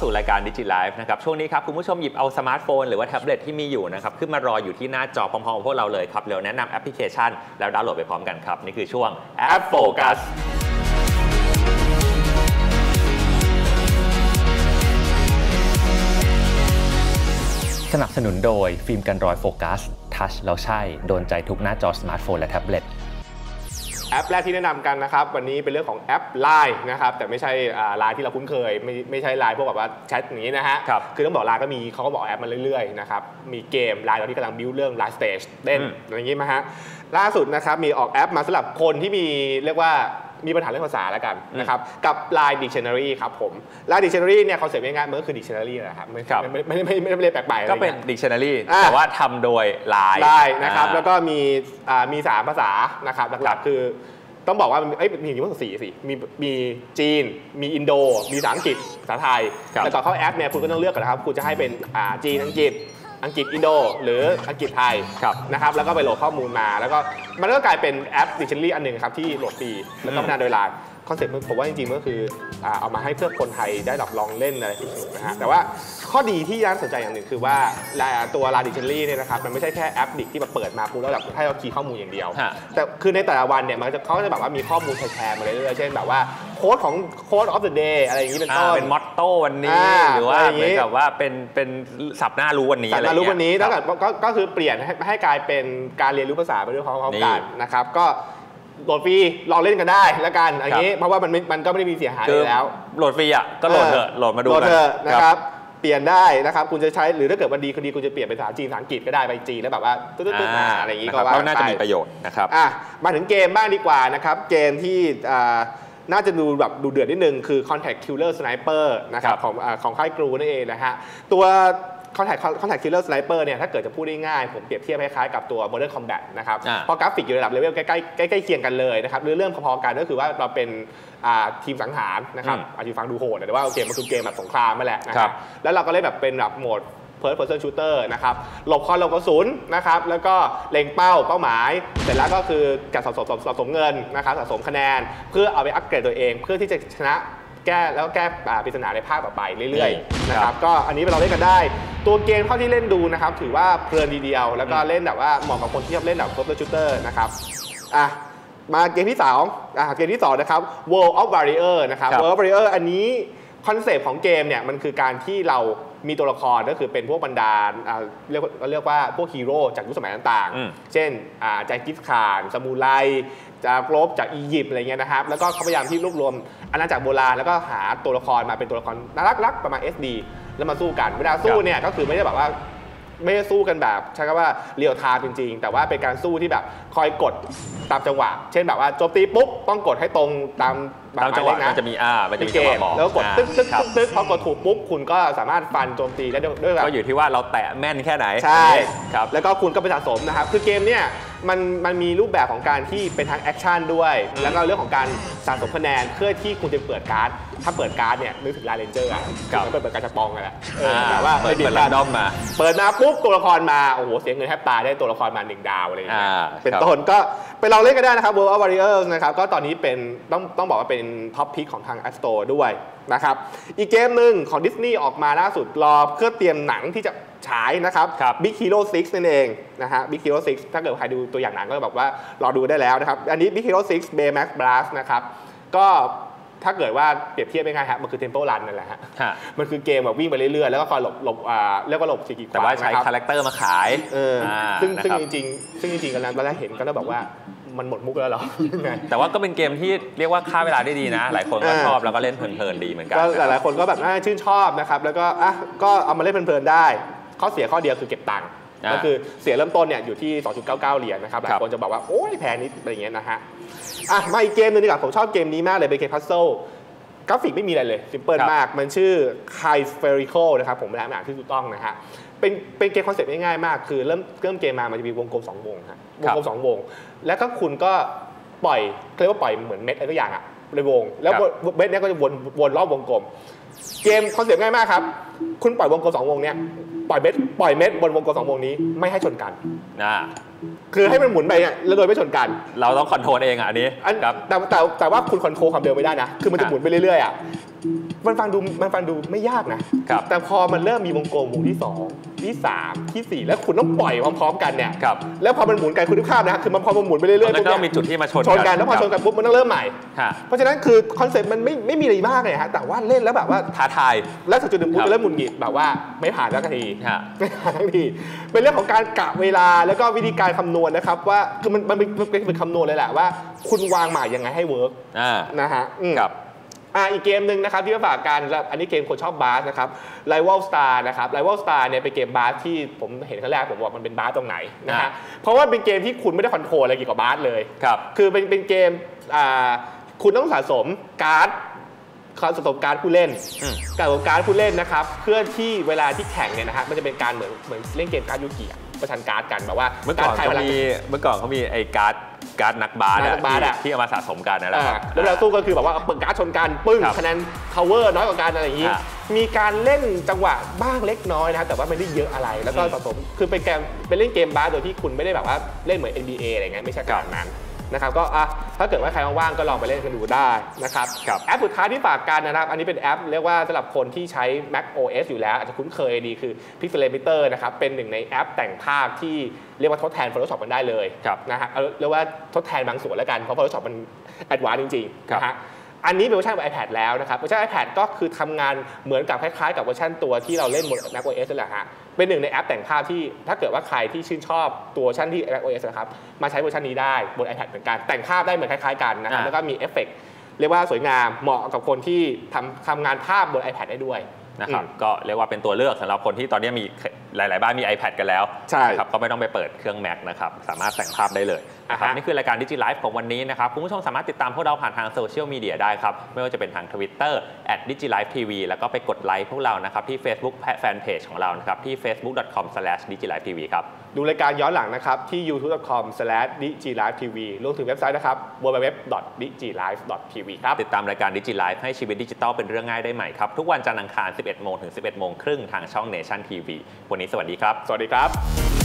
สู่รายการดิจิ l i ฟ e นะครับช่วงนี้ครับคุณผู้ชมหยิบเอาสมาร์ทโฟนหรือว่าแท็บเล็ตที่มีอยู่นะครับขึ้นมารออยู่ที่หน้าจอพร้อมๆกับพวกเราเลยครับเดี๋ยวแนะนำแอปพลิเคชัน แล้วดาวน์โหลดไปพร้อมกันครับ นี่คือช่วงแอปโฟกัสสนับสนุนโดยฟิล์มกันรอยโฟกัสทัชแล้วใช่ โดนใจทุกหน้าจอสมาร์ทโฟนและแท็บเล็ต แอปแรกที่แนะนำกันนะครับ วันนี้เป็นเรื่องของแอป Line นะครับ แต่ไม่ใช่ไลน์ที่เราคุ้นเคย ไม่ไม่ใช่ไลน์พวกแบบว่าแชทอย่างนี้นะฮะครับคือต้องบอกไลน์ก็มีเขาก็บอกแอปมาเรื่อยๆนะครับมีเกมไลน์ตอนที่กำลังบิวเรื่องไลน์สเตจเล่นอืมอะไรอย่างนี้มาฮะล่าสุดนะครับมีออกแอปมาสำหรับคนที่มีเรียกว่า มีปัญหาเรื่องภาษาแล้วกันนะครับกับ Line Dictionary ครับผม Line Dictionary เนี่ยคอนเซ็ปต์ง่ายๆมันก็คือ Dictionary นะครับไม่ครับไม่ไม่ไม่ไม่ไม่ได้แปลกใหม่อะไรก็เป็นอย่างงี้ย Dictionary อ่าแต่ว่าทำโดย Line ได้นะครับอ่าแล้วก็มีอ่ามีสามภาษานะครับหครัลักบๆคือต้องบอกว่าเอ้ยมีที่ว่าสี่สิมีมีจีน มีอินโด มีภาษาอังกฤษภาษาไทยครับแต่ก่อนเข้าแอปเนี่ยคุณก็ต้องเลือกก่อนนะครับ คุณจะให้เป็นอ่าจีนอังกฤษ อังกฤษอินโด หรืออังกฤษไทยครับนะครับแล้วก็ไปโหลดข้อมูลมา แล้วก็มันก็กลายเป็นแอปดิจิทัลอันหนึ่งครับที่โหลดฟรีแล้วก็พัฒนาโดยไลน์คอนเซ็ปต์ผมว่าจริงๆมันก็คืออ่าเอามาให้เพื่อคนไทยได้แบบลองเล่นอะไรสนุกๆนะฮะแต่ว่าข้อดีที่น่าสนใจอย่างหนึ่งคือว่าตัวลาดิจิทัลเนี่ยนะครับมันไม่ใช่แค่แอปดิที่มาเปิดมาปุ๊บแล้วแบบให้เราคีย์ข้อมูลอย่างเดียวฮะแต่คือในแต่ละวันเนี่ยมันจะเขาจะแบบว่ามีข้อมูลแชร์มาเรื่อยๆเช่นแบบว่า โค้ดของโค้ดออฟเดอะเดย์อะไรอย่างนี้เป็นอ่าต้น เป็นมอตโต้วันนี้อ่าหรือว่าอะไรอย่างเหมืงี้อนกับว่าเป็นเป็นสับหน้ารู้วันนี้สาอะไรอมารย่างถรู้เงี้ยวันนี้คแล้วรับก็ก็ก็คือเปลี่ยนให้ให้กลายเป็นการเรียนรู้ภาษาไปด้วยพร้อมๆกันนี่นะครับก็โหลดฟรีลองเล่นกันได้แล้วกันอย่างนี้เพราะว่ามันไม่มันก็ไม่ได้มีเสียหายคืออยู่แล้ว โหลดฟรีอะก็โหลดเถอะโหลดมาดูโหลดกันเถอะนะครับเปลี่ยนได้นะครับ คุณจะใช้หรือถ้าเกิดวันดีคดีคุณจะเปลี่ยนเป็นภาษาจีนภาษาอังกฤษก็ได้ไปจีนแล้วแบบว่าตุ๊ดๆๆอ่าอะไรอย่างนี้นี้ก็ว่าก็น่าจะไปมีประโยชน์นะครับอะมาถึงเกมบ้างดีกว่านะครับ เกมที่อ่า น่าจะดูแบบดูเดือดนิดนึงคือ Contact Killer Sniper นะครับครับของอาของค่ายกรูนั่นเองนะฮะตัว Contact Contact Killer Sniper เนี่ยถ้าเกิดจะพูดได้ง่าย ผมเปรียบเทียบคล้ายๆกับตัว Modern Combat นะครับอ่าเพราะกราฟิกอยู่ระดับเลเวลใกล้ๆใกล้ๆเคียงกันเลยนะครับหรือเรื่องพอๆกันก็คือว่าเราเป็นอ่าทีมสังหารนะครับอืมอาจจะฟังดูโหดแต่ว่าโอเคมันคือเกมแบบสงครามนั่นแหละนะคครัรับบแล้วเราก็เล่นแบบเป็นแบบโหมด first person shooter นะครับหลบคอนหลบกระสุนนะครับแล้วก็เล็งเป้าเป้าหมาย เสร็จแล้วก็คือการสะสมสะสมสะสมเงินนะครับสะสมคะแนน เพื่อเอาไปอัปเกรดตัวเอง เพื่อที่จะชนะแก้แล้วก็แก้อ่าปริศนาในภาคต่อไปเรื่อยๆนะครับก็อันนี้เราเล่นกันได้ ตัวเกมเท่าที่เล่นดูนะครับถือว่าเพลินทีเดียว แล้วก็เล่นแบบว่าเหมาะกับคนที่ชอบเล่นแบบ first person shooter นะครับอะมาเกมที่2อะเกมที่2นะครับ World of Warrior นะครับครับ World of Warrior อันนี้คอนเซปต์ของเกมเนี่ยมันคือการที่เรา มีตัวละครก็คือเป็นพวกบรรดาอ่าเรียกว่าเรียกว่าพวกฮีโร่จากยุคสมัยต่างอืมๆเช่นอ่าแจงกิสขานซามูไรจากกรบจากอียิปต์อะไรเงี้ยนะครับ แล้วก็เขาพยายามที่รวบรวมอาณาจักรโบราณแล้วก็หาตัวละครมาเป็นตัวละครน่ารักๆประมาณ SD แล้วมาสู้กัน เวลาสู้เนี่ยก็คือไม่ได้แบบว่า ไม่ได้สู้กันแบบใช้คำว่าเรียลไทม์จริง ๆ แต่ว่าเป็นการสู้ที่แบบคอยกดตามจังหวะ เช่นแบบว่าโจมตีปุ๊บต้องกดให้ตรงตามตามจังหวะเลขมันจะมีอ่ามันจะในมีเกจังหมวะบอกแล้วก็กดอ่าตึ๊กตึ๊กครับตึ๊กพอกดถูกปุ๊บคุณก็สามารถฟันโจมตีได้ด้วยด้วยแบบก็อยู่ที่ว่าเราแตะแม่นแค่ไหนใช่ครับแล้วก็คุณก็ไปสะสมนะครับคือเกมเนี่ย มันมันมีรูปแบบของการที่เป็นทั้งแอคชั่นด้วย แล้วก็เรื่องของการสะสมคะแนนเพื่อที่คุณจะเปิดการ์ด ถ้าเปิดการ์ดเนี่ยนึกถึงลายเรนเจอร์อะครับมันเปิดการ์ดจะปองกันแหละเอออ่าแต่ว่าเปิดไม่เปิดกัแรนดอมมา เปิดมาปุ๊บตัวละครมาโอ้โหเสียเงินแทบตายได้ตัวละครมาหนึ่งดาวอะไรอย่างเงี้ยอ่าเป็นครับต้นก็ไปลองเล่นกันได้นะครับ World of Warriors นะครับก็ตอนนี้เป็นต้องต้องบอกว่าเป็นท็อปพิกของทาง App Store ด้วยนะครับอีกเกมหนึ่งของดิสนีย์ออกมาล่าสุดรอเพื่อเตรียมหนังที่จะฉายนะครับครับ Big Hero 6นั่นเองนะฮะ Big Hero 6ถ้าเกิดใครดูตัวอย่างหนังก็แบบว่ารอดูได้แล้วนะครับ อันนี้ Big Hero 6 Baymax Blast นะครับ ก็ถ้าเกิดว่าเปรียบเทียบง่ายๆครับมันคือ Temple Run นั่นแหละฮะฮะมันคือเกมแบบวิ่งไปเรื่อยๆ แล้วก็คอยหลบหลบอ่าเรียกว่าหลบสีกีขวางแต่ว่าใช้นะครับคาแรคเตอร์มาขายเอออ่าซึ่งนะซึ่งครับจริงๆซึ่งจริงๆกันแล้วตอนแรกเห็นก็แล้วแบบว่ามันหมดมุกแล้วเหรอยังไงแต่ว่าก็เป็นเกมที่เรียกว่าฆ่าเวลาได้ดีนะ หลายคนก็อ่าชอบแล้วก็เล่นเพลินๆดีเหมือนกันก็หนะลายๆคนก็แบบน่าชื่นชอบนะครับแล้วก็อะก็เอามาเล่นเพลินๆได้ ข้อเสียข้อเดียวคือเก็บตังค์อ่าก็คือเสียเริ่มต้นเนี่ยอยู่ที่ 2.99 เหรียญนะครับหลาครัยบคนจะบอกว่าโอ้ยแพงนิดอะไรอย่างเงี้ยนะฮะอะมาอีกเกมหนึงดีกว่าผมชอบเกมนี้มากเลยเป็นเกมพัซเซิลกราฟิกไม่มีอะไรเลยซิมเพิลครับมาก มันชื่อ k i s p h e r i c a l นะครับผมไม่ได้อ่านที่ถูกต้องนะฮะเป็นเป็นเกมคอนเซ็ปต์ง่ายๆมาก คือเริ่มเริ่มเกมมามันจะมีวงกลมสองวงฮะวงกลมสองวง แล้วก็คุณก็ปล่อยเขาเรียกว่าปล่อยเหมือนเม็ดอะไรตัวอย่างอะ ในวง แล้วครับเม็ดเนี้ยก็จะวนวนรอบวงกลม เกมคอนเซ็ปต์ง่ายมากครับ คุณปล่อยวงกลมสองวงเนี้ยปล่อยเม็ดปล่อยเม็ดบนวงกลมสองวงนี้ไม่ให้ชนกันอ่าคือให้มันหมุนไปเนี่ยแล้วโดยไม่ชนกันเราต้องคอนโทรลเองอะอันนี้อันครับ แต่แต่แต่ว่าคุณคอนโทรลความเร็วไม่ได้นะ คือมันจะหมุนไปเรื่อยๆอะมันฟังดูมันฟังดูไม่ยากนะ ครับ แต่พอมันเริ่มมีวงกลมวงที่2 ที่3ทีสี่ 4 แล้วคุณต้องปล่อยพร้อมๆกันเนี่ยครับแล้วพอมันหมุนกันคุณนึกภาพนะฮะคือมันพอมันหมุนไปเรื่อยๆแล้วปุ๊บก็เนี่ยมีจุดที่มาชนชนกันแล้วพอชนกันปุ๊บมันต้องเริ่มใหม่ฮะเพราะฉะนั้นคือคอนเซ็ปต์มันไม่ไม่มีอะไรมากเลยฮะแต่ว่าเล่นแล้วแบบว่าท้าทายแล้วจุดหนึ่งปุ๊บครับจะเริ่มหมุนหงิดแบบว่าไม่ผ่านสักทีฮะไม่ผ่านสักทีเป็นเรื่องของการกะเวลาแล้วก็วิธีการคำนวณนะครับว่าคือมันมันเป็นมันเป็นคำนวณเลยแหละว่า คุณวางหมากยังไงให้เวิร์กอ่านะฮะอืมครับ อ่าอีกเกมหนึ่งนะครับที่มาฝากกันแล้วอันนี้เกมคนชอบบาสนะครับ Rival Star นะครับ Rival Star เนี่ยเป็นเกมบาสที่ผมเห็นครั้งแรกผมบอกมันเป็นบาสตรงไหนนะฮะอ่าเพราะว่าเป็นเกมที่คุณไม่ได้คอนโทรลอะไรเกี่ยวกับบาสเลยครับคือเป็นเป็นเกมอ่าคุณต้องสะสมการ์ดสะสมการ์ดผู้เล่นอืมการสะสมการ์ดผู้เล่นนะครับเพื่อที่เวลาที่แข่งเนี่ยนะฮะมันจะเป็นการเหมือนเหมือนเล่นเกมการ์ดยูกิอะ ประชันการ์ดกันแบบว่าเมื่อก่อนาร์ดใครเขาพลังมีเมื่อก่อนเขามีไอ้การ์ดการ์ดนักบาสนัอะกบาสที่อะที่เอามาสะสมกันนั่นแหละอ่าครับแล้วเวลาสู้ก็คือแบบว่าเอาเปิดการ์ดชนกันปึ้งครับคะแนน cover น้อยกว่ากันอะไรอย่างนี้ฮะมีการเล่นจังหวะบ้างเล็กน้อยนะครับแต่ว่าไม่ได้เยอะอะไรแล้วก็อืมสะสมคือเป็นเกมเป็นเล่นเกมบาสโดยที่คุณไม่ได้แบบว่าเล่นเหมือน NBA อะไรเงี้ยไม่ใช่ขนาดนั้น นะครับก็อะถ้าเกิดว่าใครว่างๆก็ลองไปเล่นกันดูได้นะครับครับแอปสุดท้ายที่ฝากกันนะครับ อันนี้เป็นแอปเรียกว่าสำหรับคนที่ใช้ Mac OS อยู่แล้ว อาจจะคุ้นเคยดีคือ Pixelmator นะครับเป็นหนึ่งในแอปแต่งภาพที่เรียกว่าทดแทน Photoshop มันได้เลยครับนะฮะเอาเรียกว่าทดแทนบางส่วนแล้วกันเพราะ Photoshop มันแอดวานซ์จริงๆครับนะฮะ อันนี้เป็นเวอร์ชันบน iPad แล้วนะครับเวอร์ชัน iPad ก็คือทำงานเหมือนกับคล้ายๆ กับเวอร์ชันตัวที่เราเล่นบน Mac OS นั่นแหละฮะเป็นหนึ่งในแอปแต่งภาพที่ถ้าเกิดว่าใครที่ชื่นชอบตัวเวอร์ชันที่ Mac OS นะครับมาใช้เวอร์ชันนี้ได้บน iPad เหมือนกันแต่งภาพได้เหมือนคล้ายๆกันนะครับอ่าแล้วก็มีเอฟเฟกต์เรียกว่าสวยงามเหมาะกับคนที่ทำทำงานภาพบน iPad ได้ด้วยนะครับอืมก็เรียกว่าเป็นตัวเลือกสำหรับคนที่ตอนนี้มีหลาย ๆ บ้านมี iPad กันแล้วใช่นะครับก็ไม่ต้องไปเปิดเครื่อง Mac นะครับสามารถแต่งภาพได้เลย นะครับอ่าฮะนี่คือรายการดิจิ l i ฟ e ของวันนี้นะครับคุณผู้ชมสามารถติดตามพวกเราผ่านทางโซเชียลมีเดียได้ครับ ไม่ว่าจะเป็นทาง Twitter d i g i l i f e TV แล้วก็ไปกดไลค์พวกเรานะครับที่ Facebook แฟนเพจของเรานะครับที่ facebook.com/digilifetv ครับดูรายการย้อนหลังนะครับที่ youtube.com/digilivetv รวมถึงเว็บไซต์นะครับ www.digilive.tv ครับติดตามรายการดิจิ l i ฟ e ให้ชีวิตดิจิทัลเป็นเรื่องง่ายได้ใหม่ครับทุกวันจันทร์อังคาร 11โมงถึง 11โมงครึ่งทางช่อง Nation TV วันนี้สวัสดีครับ สวัสดีครับ